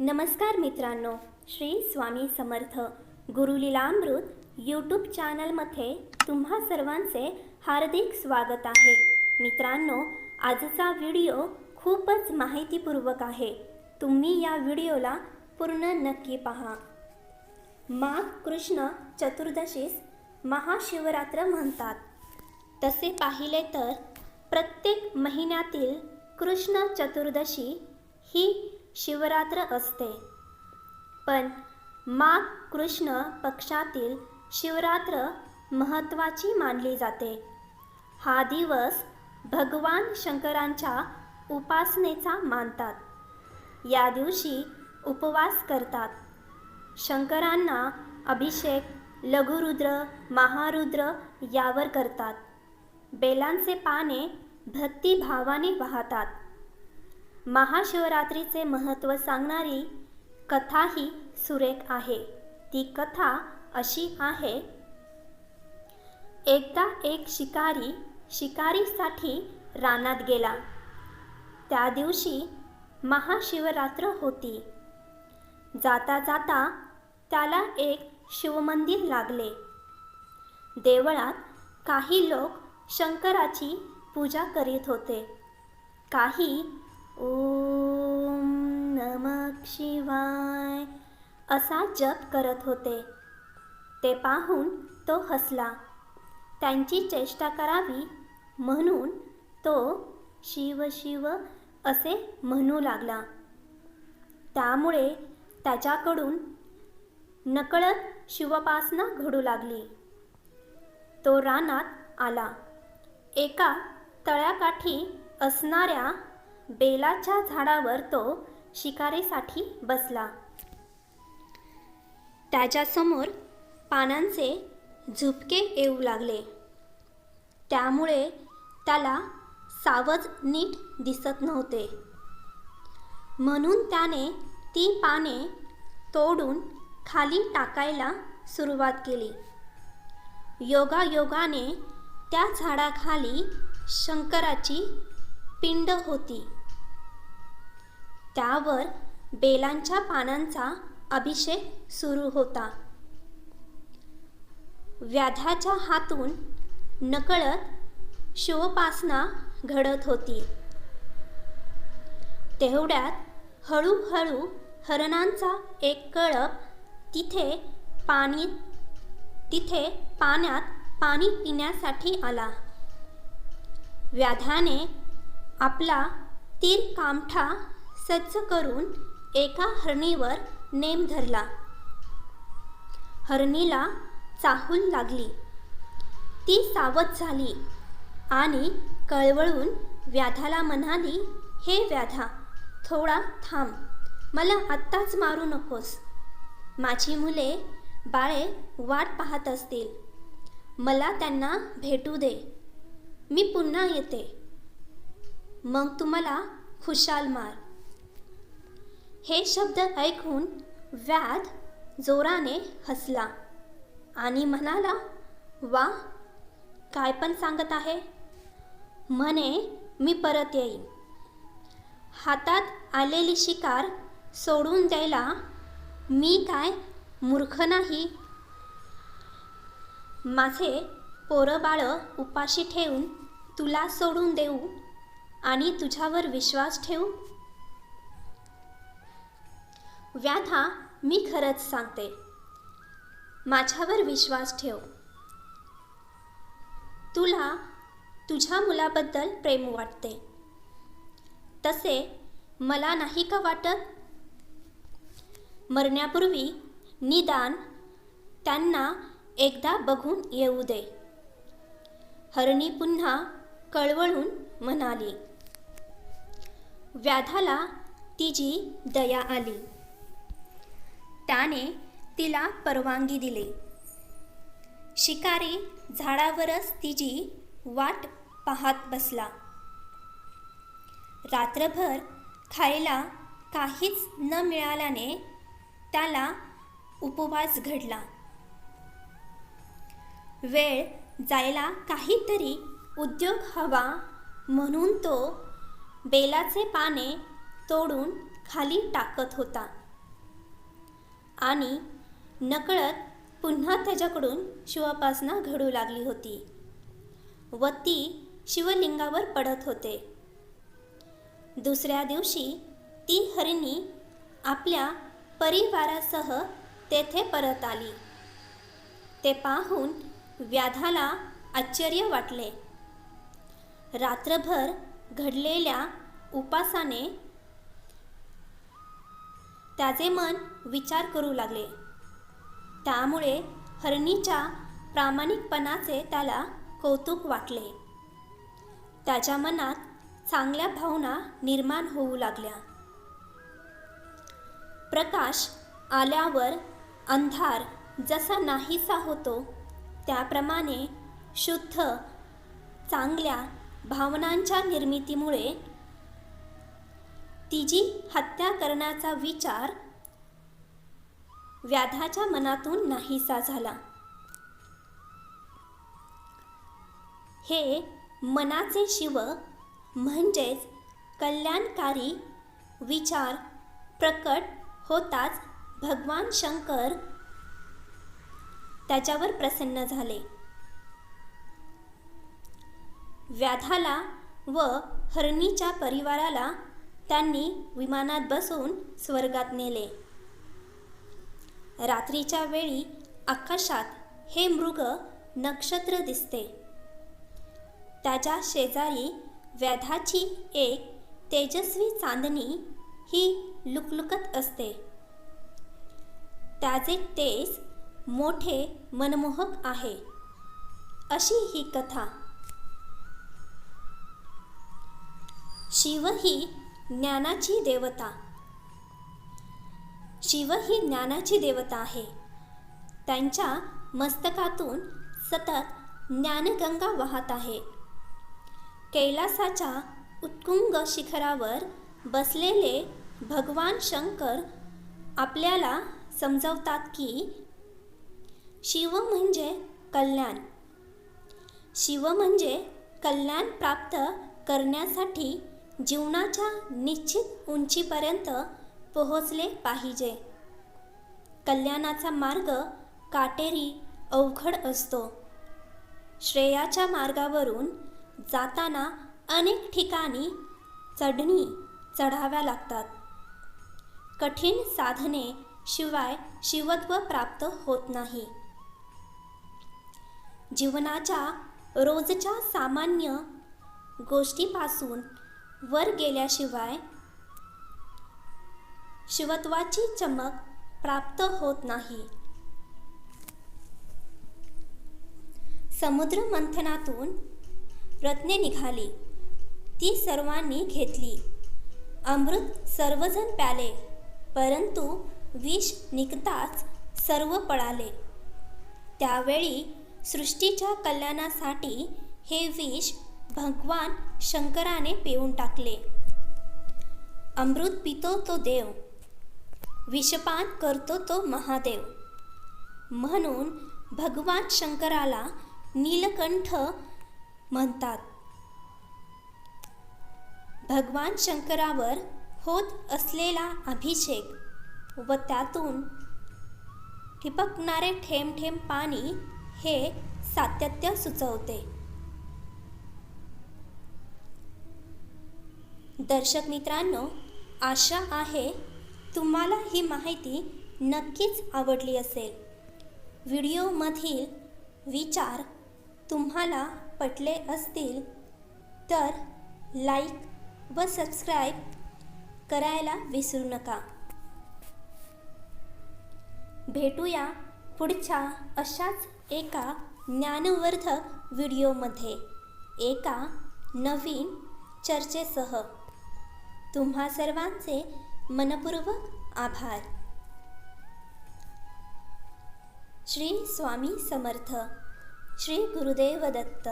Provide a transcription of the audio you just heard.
नमस्कार मित्रांनो श्री स्वामी समर्थ गुरुलीलामृत यूट्यूब चॅनलमध्ये तुम्हा सर्वांचे हार्दिक स्वागत आहे. मित्रांनो आजचा व्हिडिओ खूपच माहितीपूर्वक आहे. तुम्ही या व्हिडिओला पूर्ण नक्की पहा. माघ कृष्ण चतुर्दशीस महाशिवरात्र म्हणतात. तसे पाहिले तर प्रत्येक महिन्यातील कृष्ण चतुर्दशी ही शिवरात्र असते. पण माघ कृष्ण पक्षातील शिवरात्र महत्त्वाची मानली जाते. हा दिवस भगवान शंकरांच्या उपासनेचा मानतात. या दिवशी उपवास करतात. शंकरांना अभिषेक लघुरुद्र महारुद्र यावर करतात. बेलांचे पाने भक्तिभावाने वाहतात. महाशिवरात्रीचे महत्त्व सांगणारी कथाही सुरेख आहे. ती कथा अशी आहे. एकदा एक शिकारी शिकारीसाठी रानात गेला. त्या दिवशी महाशिवरात्र होती. जाता जाता त्याला एक शिवमंदिर लागले. देवळात काही लोक शंकराची पूजा करीत होते. काही ओम नमक शिवाय. असा जप करत होते. ते पाहून तो हसला. त्यांची चेष्टा करावी म्हणून तो शिव शिव असे म्हणू लागला. त्यामुळे त्याच्याकडून नकळत शिवपासना घडू लागली. तो रानात आला. एका तळ्याकाठी असणाऱ्या बेलाच्या झाडावर तो शिकारीसाठी बसला. त्याच्यासमोर पानांचे झुपके येऊ लागले. त्यामुळे त्याला सावज नीट दिसत नव्हते. म्हणून त्याने ती पाने तोडून खाली टाकायला सुरुवात केली. योगायोगाने त्या झाडाखाली शंकराची पिंड होती. त्यावर बेलांच्या पानांचा अभिषेक सुरू होता. व्याध्याच्या हातून नकळत शिवोपासना घडत होती. तेवढ्यात हळूहळू हरणांचा एक कळप तिथे पाणी तिथे पाण्यात पाणी पिण्यासाठी आला. व्याध्याने आपला तीर कामठा सज्ज करून एका हरणीवर नेम धरला. हरणीला चाहूल लागली. ती सावध झाली आणि कळवळून व्याधाला म्हणाली हे व्याधा थोडा थांब. मला आत्ताच मारू नकोस. माझी मुले बाळे वाट पाहत असतील. मला त्यांना भेटू दे. मी पुन्हा येते. मग तुम्हाला खुशाल मार. हे शब्द ऐकून व्याध जोराने हसला आणि म्हणाला वा काय पण सांगत आहे. म्हणे मी परत येईन. हातात आलेली शिकार सोडून द्यायला मी काय मूर्ख नाही? माझे पोरं बाळं उपाशी ठेवून तुला सोडून देऊ आणि तुझ्यावर विश्वास ठेवू. व्याधा मी खरंच सांगते. माझ्यावर विश्वास ठेव. तुला तुझ्या मुलाबद्दल प्रेम वाटते. तसे मला नाही का वाटत? मरण्यापूर्वी निदान त्यांना एकदा बघून येऊ दे. हरणी पुन्हा कळवळून म्हणाली. व्याधाला तिची दया आली. त्याने तिला परवानगी दिली. शिकारी झाडावरच तिची वाट पाहत बसला. रात्रभर खायला काहीच न मिळाल्याने त्याला उपवास घडला. वेळ जायला काहीतरी उद्योग हवा म्हणून तो बेलाचे पाने तोडून खाली टाकत होता. आणि नकळत पुन्हा त्याच्याकडून शिवोपासना घडू लागली होती. व ती शिवलिंगावर पडत होते. दुसऱ्या दिवशी ती हरिणी आपल्या परिवारासह तेथे परत आली. ते पाहून व्याधाला आश्चर्य वाटले. रात्रभर घडलेल्या उपासाने त्याचे मन विचार करू लागले. त्यामुळे हरणीच्या प्रामाणिकपणाचे त्याला कौतुक वाटले. त्याच्या मनात चांगल्या भावना निर्माण होऊ लागल्या. प्रकाश आल्यावर अंधार जसा नाहीसा होतो त्याप्रमाणे शुद्ध चांगल्या भावनांच्या निर्मितीमुळे तिची हत्या करण्याचा विचार व्याधाच्या मनातून नाहीसा झाला. हे मनाचे शिव म्हणजेच कल्याणकारी विचार प्रकट होताच भगवान शंकर त्याच्यावर प्रसन्न झाले. व्याधाला व हरणीच्या परिवाराला त्यांनी विमानात बसून स्वर्गात नेले. रात्रीच्या वेळी आकाशात हे मृग नक्षत्र दिसते. त्याच्या शेजारी व्याधाची एक तेजस्वी चांदणी ही लुकलुकत असते. त्याचे तेज मोठे मनमोहक आहे. अशी ही कथा शिव ही ज्ञानाची देवता. शिव ही ज्ञानाची देवता आहे. त्यांच्या मस्तकातून सतत ज्ञानगंगा वाहत आहे. कैलासाच्या उत्कुंग शिखरावर बसलेले भगवान शंकर आपल्याला समजवतात की शिव म्हणजे कल्याण. शिव म्हणजे कल्याण प्राप्त करण्यासाठी जीवनाच्या निश्चित उंचीपर्यंत पोहोचले पाहिजे. कल्याणाचा मार्ग काटेरी अवघड असतो. श्रेयाच्या मार्गावरून जाताना अनेक ठिकाणी चढणी चढाव्या लागतात. कठीण साधने शिवाय शिवत्व प्राप्त होत नाही. जीवनाच्या रोजच्या सामान्य गोष्टीपासून वर गेल्याशिवाय शिवत्वाची चमक प्राप्त होत नाही. समुद्र मंथनातून रत्ने निघाली. ती सर्वांनी घेतली. अमृत सर्वजण प्याले परंतु विष निघताच सर्व पळाले. त्यावेळी सृष्टीच्या कल्याणासाठी हे विष भगवान शंकराने पिऊन टाकले. अमृत पितो तो देव विषपान करतो तो महादेव. म्हणून भगवान शंकराला नीलकंठ म्हणतात. भगवान शंकरावर होत असलेला अभिषेक व त्यातून ठिपकणारे ठेम ठेम पाणी हे सातत्य सुचवते. दर्शक मित्रांनो आशा आहे तुम्हाला ही माहिती नक्कीच आवडली असेल. व्हिडिओमधील विचार तुम्हाला पटले असतील तर लाईक व सबस्क्राईब करायला विसरू नका. भेटूया पुढच्या अशाच एका ज्ञानवर्धक व्हिडिओमध्ये. एका नवीन चर्चेसह. तुम्हा सर्वांचे मनपूर्वक आभार. श्री स्वामी समर्थ. श्री गुरुदेव दत्त.